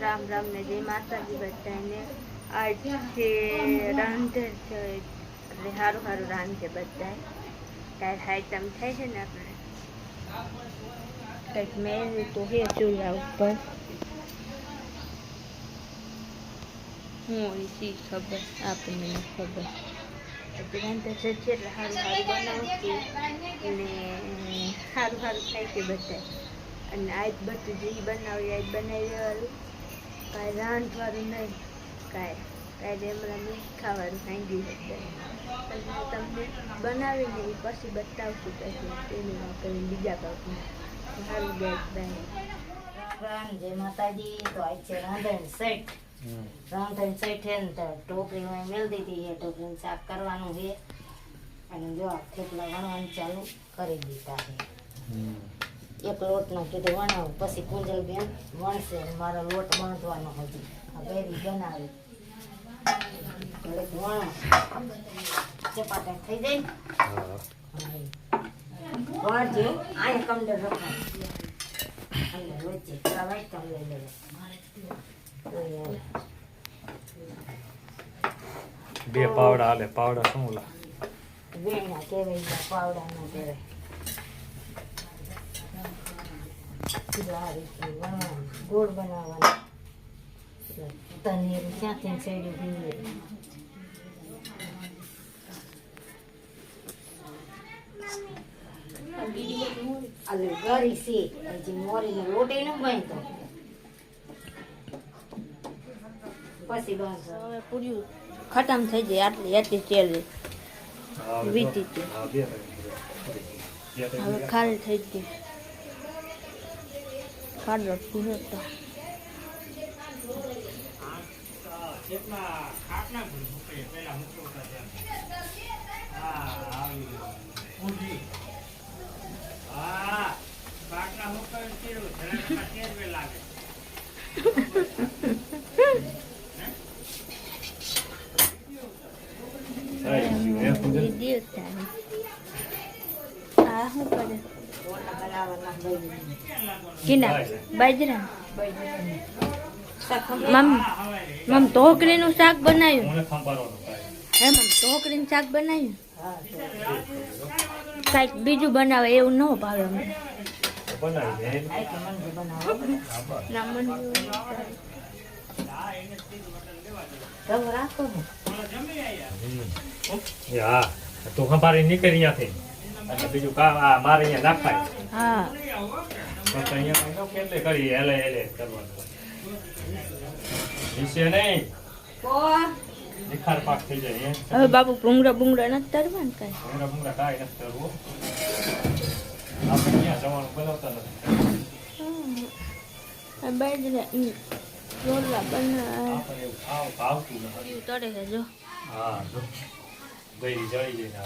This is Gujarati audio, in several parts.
રામ રામ ને જય માતાજી બધાને. આજ છે રાંધે છે, એટલે સારું સારું રાંધે બધા ત્યારે આઈટમ થાય છે ને આપણે. કંઈક મેનુ તો હે ચૂલા ઉપર. હું શી ખબર? આપણને ખબર. છે, એટલે સારું સારું બનાવતી અને સારું સારું થાય છે બધા અને આજ બધું જે બનાવ્યું, આજ બનાવી દેવાનું કાંઈ રાંધવાનું નહીં કાંઈ કાંઈ એમના મીઠ ખાવાનું ખાંડી શકશે અને હું તમને બનાવીને એ પછી બતાવશું પછી તેની વાપરીને બીજા પાકમાં સારું ગેસ બને જય માતાજી તો આજ છે રાંધણ સેટ રાંધણ સેટ છે ને તો ટોપલીમાં મેળ દીધી છે ટોપલીનું શાક કરવાનું છે. અને જો થેપલા વણવાનું ચાલુ કરી દીધા છે. એક લોટનો કીધું વણાવું પછી કુંજલ બેન વણશે મારો લોટ બાંધવાનો હજી. આ બેરી બનાવી. થોડીક વણો. ચપાટા થઈ જાય ને? વાળજો અહીંયા કમડર રખાય. લઈ લેવા બે પાવડા હાલે. પાવડા શું વેણા કહેવાય પાવડા ના કહેવાય. આ રીતે ગોળ બનાવવાનું. તનેરું ક્યાં શેરડી પીવીએ અલે ગરી છે. હજી મોરીનો લોટ બાંધતો. પછી બાંધો. હવે પૂર્યું ખતમ થઈ જાય આટલી એટલી તેલ વીતી. હવે ખાલી થઈ ગઈ. ખાડો પૂરો તો સાહેબ, એ પૂજન. દીદી ઉતારી આ શું કરે કિના બાજરા. મમ મમ ઢોકળીનું શાક બનાવ્યું. હે મમ ઢોકળીનું શાક બનાવ્યું? હા કાંઈક બીજું બનાવે એવું ન ભાવે અમને. રાખો તું ખંભાળી નીકળી ત્યાંથી એટલે બીજું કામ આ મારે અહીંયા નાખાય. હા. તો અહીંયા કેટલે કરી હેલે હેલે કરવાનું. વિશે નહીં. નિખાર પાક થઈ જાય હવે બાપુ ભૂંગળા ભૂંગળા નથી તરવા ને કાંઈ? ભૂંગળા ભૂંગળા કાંઈ નથી કરવું આપણે ક્યાં જવાનું બનાવતા નથી. બાજરા રોટલા બના આપણે એવું ખાવ ભાવતું નથી. તળે છે જો. હા જો. ગઈ જળી જઈને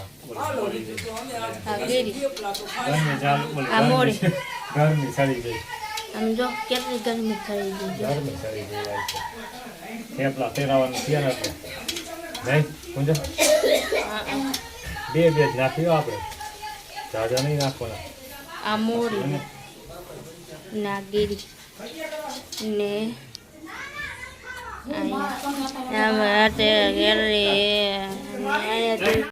ગરમી સડી ગઈ. આમ જો કેટલી ગરમી થઈ ગઈ. ગરમી સડી ગઈ થેપલા ફેરવવાનું થયા નથી નહીં પૂંજા બે બે જ નાખ્યો આપણે. જાજા નહીં નાખવાના. આ મોરી ના ને આમ હાથે ગેરી ને અહીંયા